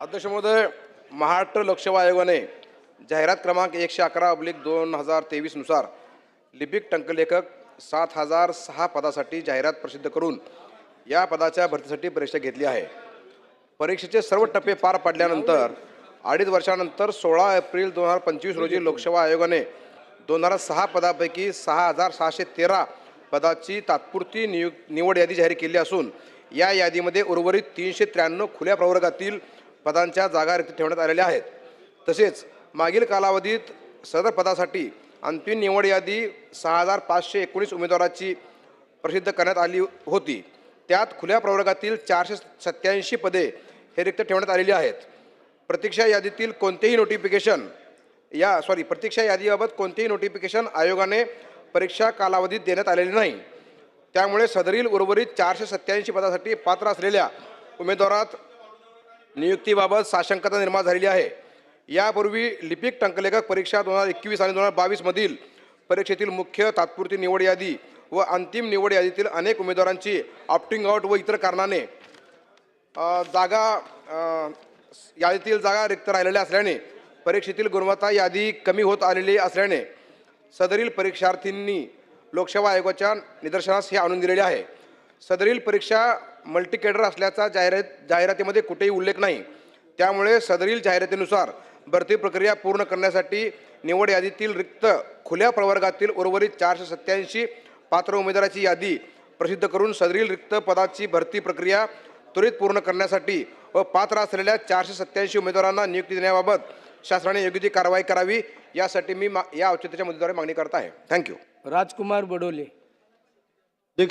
अध्यक्ष महोदय महाराष्ट्र लोकसेवा आयोगाने जाहिरात क्रमांक एकशे अकरा अब्लिक दोन हजार तेवीसनुसार लिपिक टंकलेखक सात हजार सहा पदासाठी जाहिरात प्रसिद्ध करून या पदाच्या भरतीसाठी परीक्षा घेतली आहे. परीक्षेचे सर्व टप्पे पार पडल्यानंतर अडीच वर्षानंतर सोळा एप्रिल दोन हजार पंचवीस रोजी लोकसेवा आयोगाने दोन हजार सहा पदापैकी सहा हजार सहाशे तेरा पदाची तात्पुरती नियुक निवड यादी जाहीर केली असून या यादीमध्ये उर्वरित तीनशे त्र्याण्णव खुल्या प्रवर्गातील पदांच्या जागा रिक्त ठेवण्यात आलेल्या आहेत. तसेच मागील कालावधीत सदर पदासाठी अंतिम निवड यादी सहा हजार पाचशे एकोणीस उमेदवाराची प्रसिद्ध करण्यात आली होती. त्यात खुल्या प्रवर्गातील चारशे सत्याऐंशी पदे हे रिक्त ठेवण्यात आलेली आहेत. प्रतीक्षा यादीतील कोणतेही नोटिफिकेशन या सॉरी प्रतीक्षा यादीबाबत कोणतेही नोटिफिकेशन आयोगाने परीक्षा कालावधीत देण्यात आलेले नाही. त्यामुळे सदरील उर्वरित चारशे सत्याऐंशी पदासाठी पात्र असलेल्या उमेदवारात नियुक्तीबाबत साशंकता निर्माण झालेली आहे. यापूर्वी लिपिक टंकलेखक परीक्षा दोन हजार एकवीस आणि दोन हजार बावीसमधील परीक्षेतील मुख्य तात्पुरती निवड यादी व अंतिम निवड यादीतील अनेक उमेदवारांची ऑप्टिंग आउट व इतर कारणाने जागा यादीतील जागा रिक्त राहिलेल्या असल्याने परीक्षेतील गुणवत्ता यादी कमी होत आलेली असल्याने सदरील परीक्षार्थींनी लोकसेवा आयोगाच्या निदर्शनास हे आणून दिलेले आहे. सदरील परीक्षा मल्टीकेडर असल्याचा जाहिरात जाहिरातीमध्ये कुठेही उल्लेख नाही. त्यामुळे सदरील जाहिरातीनुसार भरती प्रक्रिया पूर्ण करण्यासाठी निवड यादीतील रिक्त खुल्या प्रवर्गातील उर्वरित चारशे सत्याऐंशी पात्र उमेदवाराची यादी प्रसिद्ध करून सदरील रिक्त पदाची भरती प्रक्रिया त्वरित पूर्ण करण्यासाठी व पात्र असलेल्या चारशे सत्याऐंशी उमेदवारांना नियुक्ती देण्याबाबत शासनाने योग्य ती कारवाई करावी यासाठी मी मा या औचित्याच्या मुद्द्याद्वारे मागणी करत आहे. Thank you Rajkumar Badole.